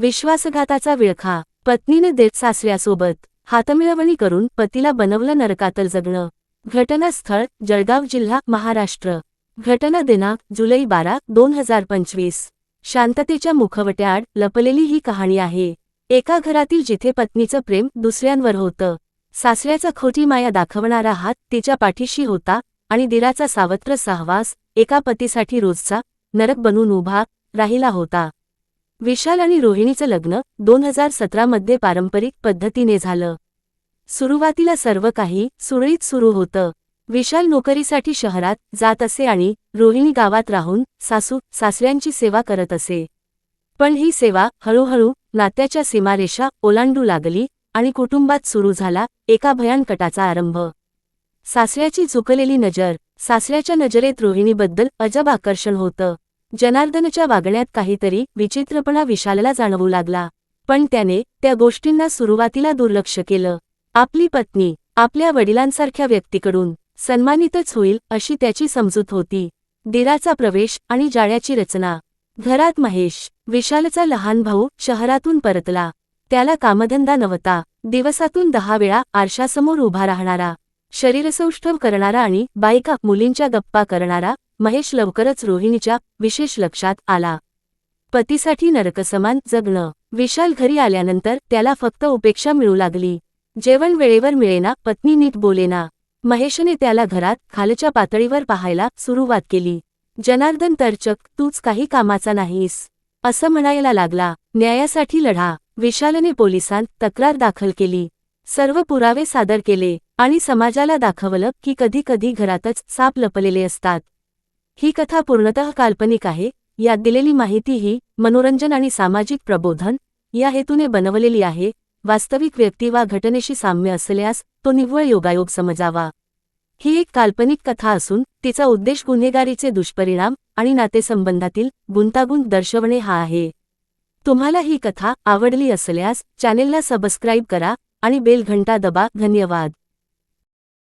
विश्वासघाताचा विळखा. पत्नीने देत सासऱ्यासोबत हातमिळवणी करून पतीला बनवलं नरकातल जगणं. घटनास्थळ जळगाव जिल्हा महाराष्ट्र. घटना दिनांक जुलै बारा दोन हजार पंचवीस. शांततेच्या मुखवट्याआड लपलेली ही कहाणी आहे. एका घरातील जिथे पत्नीचं प्रेम दुसऱ्यांवर होतं. सासऱ्याचा खोटी माया दाखवणारा हात तिच्या पाठीशी होता आणि दिराचा सावत्र सहवास एका पतीसाठी रोजचा नरक बनून उभा राहिला होता. विशाल आणि रोहिणीचं लग्न दोन हजार सतरामध्ये पारंपरिक पद्धतीने झालं. सुरुवातीला सर्व काही सुरळीत सुरू होतं. विशाल नोकरीसाठी शहरात जात असे आणि रोहिणी गावात राहून सासू सासऱ्यांची सेवा करत असे. पण ही सेवा हळूहळू नात्याच्या सीमारेषा ओलांडू लागली आणि कुटुंबात सुरू झाला एका भयानकटाचा आरंभ. सासऱ्याची झुकलेली नजर सासऱ्याच्या नजरेत रोहिणीबद्दल अजब आकर्षण होतं. जनार्दनच्या वागण्यात काहीतरी विचित्रपणा विशालला जाणवू लागला. पण त्याने त्या गोष्टींना सुरुवातीला दुर्लक्ष केलं. आपली पत्नी आपल्या वडिलांसारख्या व्यक्तीकडून सन्मानितच होईल अशी त्याची समजूत होती. दिराचा प्रवेश आणि जाळ्याची रचना. घरात महेश विशालचा लहान भाऊ शहरातून परतला. त्याला कामधंदा नव्हता. दिवसातून दहा वेळा आरशासमोर उभा राहणारा. शरीरसौष्ठव करणारा आणि बायका मुलींच्या गप्पा करणारा महेश लवकरच रोहिणीच्या विशेष लक्षात आला. पतीसाठी नरकसमान जगणं. विशाल घरी आल्यानंतर त्याला फक्त उपेक्षा मिळू लागली. जेवण वेळेवर मिळेना पत्नी नीट बोलेना. महेशने त्याला घरात खालच्या पातळीवर पाहायला सुरुवात केली. जनार्दन तरचक तूच काही कामाचा नाहीस. असं म्हणायला लागला. न्यायासाठी लढा. विशालने पोलिसांत तक्रार दाखल केली. सर्व पुरावे सादर केले आणि समाजाला दाखवलं की कधी कधी घरातच साप लपलेले असतात. ही कथा पूर्णतः काल्पनिक आहे. यात दिलेली माहिती ही मनोरंजन आणि सामाजिक प्रबोधन या हेतूने बनवलेली आहे. वास्तविक व्यक्ती वा घटनेशी साम्य असल्यास तो निव्वळ योगायोग समजावा. ही एक काल्पनिक कथा असून तिचा उद्देश गुन्हेगारीचे दुष्परिणाम आणि नातेसंबंधातील गुंतागुंत दर्शवणे हा आहे. तुम्हाला ही कथा आवडली असल्यास चॅनेलला सबस्क्राईब करा आणि बेल घंटा दबा. धन्यवाद.